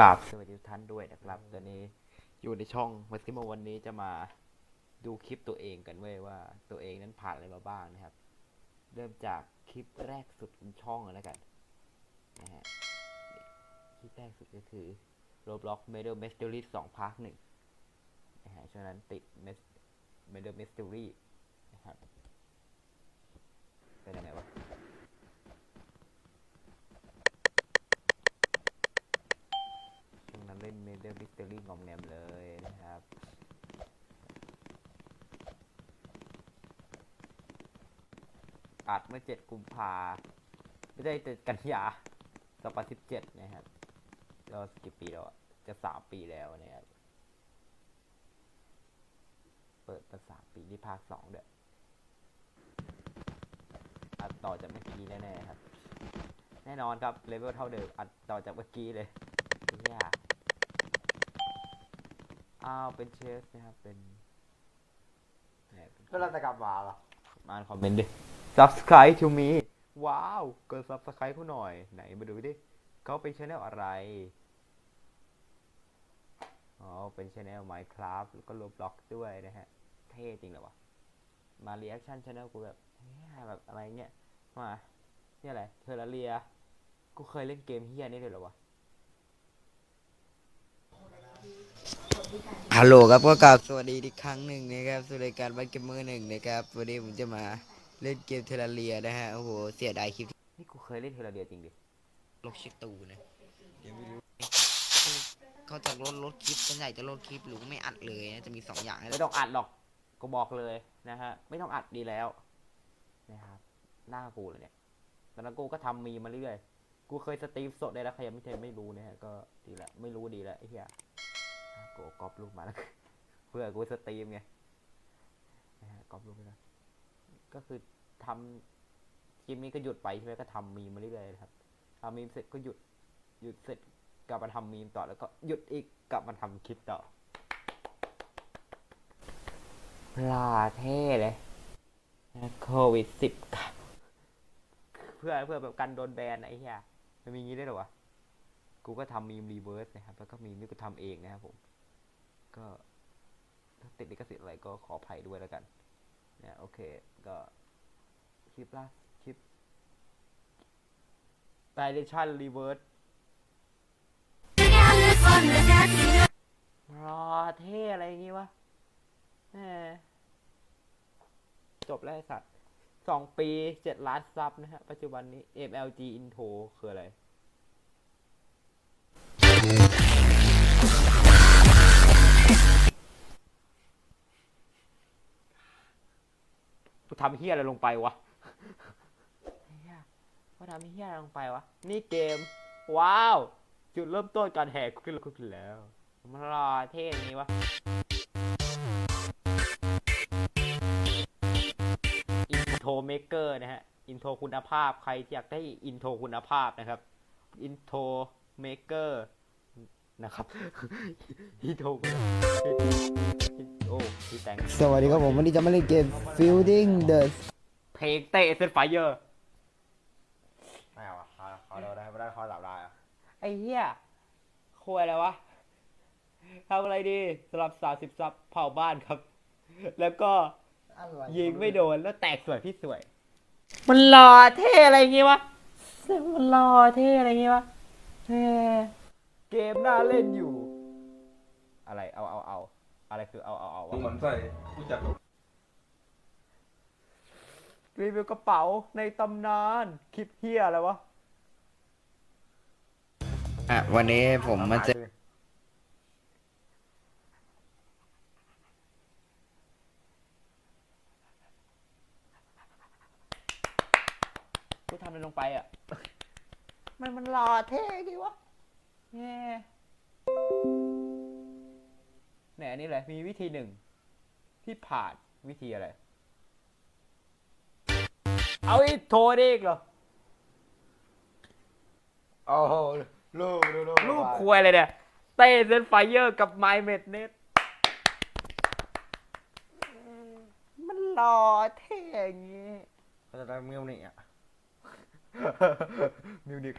ราบสวัสดีทุกท่านด้วยนะครับตอนนี้อยู่ในช่องมาซิโมวันนี้จะมาดูคลิปตัวเองกันเว้ยว่าตัวเองนั้นผ่านอะไรมาบ้างนะครับ เริ่มจากคลิปแรกสุดของช่องแล้วกันนะฮะคลิปแรกสุดก็คือ Roblox Medal Mystery 2ภาคหนึ่งนะฮะช่วงนั้นติด Mes- Medal Mystery นะครับเป็นยังไงวะ ช่วงนั้นเล่นเมเดอร์มิสเตอรี่งอมแงมเลยนะครับอัดเมื่อเจ็ดกุมภาไม่ได้เจ็ดกันยาสองพันสิบเจ็ดนะครับเรากี่ปีแล้ว จะสามปีแล้วนะครับ เปิดมาสามปีที่ภาคสองเด้ออัดต่อจากเมื่อกี้แน่ๆครับ แน่นอนครับ เลเวลเท่าเดิม อัดต่อจากเมื่อกี้เลยเนี่ย อ้าวเป็นเชฟนะครับเป็นเนี่ยเป็นก็เราจะกลับมาเหรอมาอ่านคอมเมนต์ดิ subscribe to me ว้าวกด subscribe เขาหน่อย ไหนมาดูดิเขาเป็นช anel อะไร อ๋อ เป็นช anel Minecraft แล้วก็ Roblox ด้วยนะฮะ เท่จริงเหรอวะ มา reaction channel กูแบบเหี้ยแบบอะไรเงี้ยมา เนี่ยอะไร เทอร์เรีย กูเคยเล่นเกมเฮียนี่เลยเหรอวะ ฮัลโหลครับก็กลับสวัสดีอีกครั้งหนึ่งนะครับสู่รายการบ้านเกมเมอร์หนึ่งนะครับวันนี้ผมจะมาเล่นเกมเทอร์เรียนะฮะโอ้โหเสียดายคลิปนี่กูเคยเล่นเทอร์เรียจริงดิลบชิตูนะเดี๋ยวไม่รู้เขาจะลดลดคลิปส่วนใหญ่จะลดคลิปหรือไม่อัดเลยนะจะมีสองอย่างให้ไม่ต้องอัดหรอกกูบอกเลยนะฮะไม่ต้องอัดดีแล้วนะครับหน้ากูเลยเนี่ยตอนนั้นกูก็ทำมีมาเรื่อยๆกูเคยสตรีมสดได้แล้วใครยังไม่เคยไม่รู้นะฮะก็ดีละไม่รู้ดีละไอ้เหี้ย ก๊อปรูปมาแล้วเพื่อกูสตรีมไงนะฮะก๊อปรูปไปแล้วก็คือทำคลิปนี้ก็หยุดไปใช่ไหมก็ทำมีมาเรื่อยๆครับทำมีมเสร็จก็หยุดหยุดเสร็จกลับมาทำมีมต่อแล้วก็หยุดอีกกลับมาทำคลิปต่อปลาเท่เลยโควิดสิบเพื่อเพื่อแบบกันโดนแบนไอ้เหี้ยมันมีงี้ได้หรอวะกูก็ทำมีมรีเวิร์สนะครับ แล้วก็มีมที่กูทำเองนะครับผม ก็ถ้าติดลิขสิทธิ์อะไรก็ขออภัยด้วยแล้วกันเนี่ยโอเค ก็คลิปล่าคลิปไดเรชันรีเวิร์สรอเท่อะไรอย่างงี้วะจบแล้วไอสัตว์สองปีเจ็ดล้านซับนะฮะ ปัจจุบันนี้ MLG Intro คืออะไร กูทำเฮียอะไรลงไปวะเฮียกูทำเฮียอะไรลงไปวะ นี่เกม ว้าว จุดเริ่มต้นการแหกขึ้นแล้วขึ้นแล้วมันรอเท่นี้วะอินโทรเมเกอร์นะฮะ อินโทรคุณภาพใครอยากได้อินโทรคุณภาพนะครับ อินโทรเมเกอร์ นะครับอินโทรคุณภาพโอ้พี่แตงสวัสดีครับผมวันนี้จะมาเล่นเกม Fielding the เพลงเตะเซนไฟเยอร์ไม่เอาอะเขาเขาเราได้ไม่ได้เขาหลับได้อะไอ้เหี้ยคุยอะไรวะทำอะไรดีสำหรับสาวสิบซับเผาบ้านครับ แล้วก็ยิงไม่โดนแล้วแตกสวยพี่สวย มันหล่อเท่อะไรอย่างงี้วะมันหล่อเท่อะไรอย่างงี้วะเท่ เกมน่าเล่นอยู่ อะไรเอาเอาเอาอะไรคือเอาเอาเอาดูมันใส่ผู้จัดรีวิวกระเป๋าในตำนานคลิปเฮียอะไรวะอะวันนี้ผมมาเจอกูทำอะไรลงไปอะ มันมันหล่อเท่ดีวะ แง่ไหนอันนี้เลยมีวิธีหนึ่ง ที่ผ่านวิธีอะไร เอาอีกโทรได้อีกเหรอ โอ้โหลูกดูลูกรูปควยเลยเนี่ย เต้เซนไฟเยอร์กับไมเมดเน็ตมันหล่อเท่อย่างงี้เขาจะได้มิวนี่อะ มิวนิก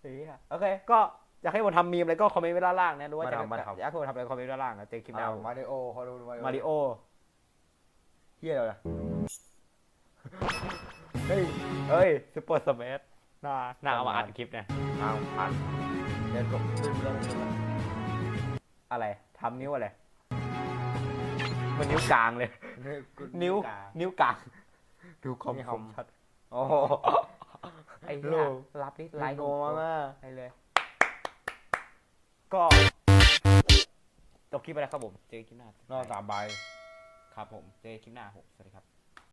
เฮ้ยโอเค ก็ อยากให้ผมทำมีมอะไรก็คอมเมนต์ไว้ด้านล่างนะดูว่ามาจะทำมาทำ อยากให้ผมทำอะไรคอมเมนต์ไว้ด้านล่างนะเจอคลิปหน้าอ้าวผมมาริโอเขาดูมาริโอมาริโอเฮียอะไรวะเฮ้ยเฮ้ยซูเปอร์สมัทน่าน่าเอามาอัดคลิปนะทางผ่านเดินกบขึ้นเรื่องนี้มาอะไรทำนิ้วอะไรมันนิ้วกลางเลย นิ้วกานิ้วกลางดูคอมนี่คคออมมชัด โอ้โหไอ้ลูเหี้ยกรับนี่ไลไลน์ค์โกผมมากให้เลย ก็จบคลิปไปแล้วครับผม เจอคลิปหน้านอกสามใบ ครับผม เจอคลิปหน้าผมสวัสดีครับ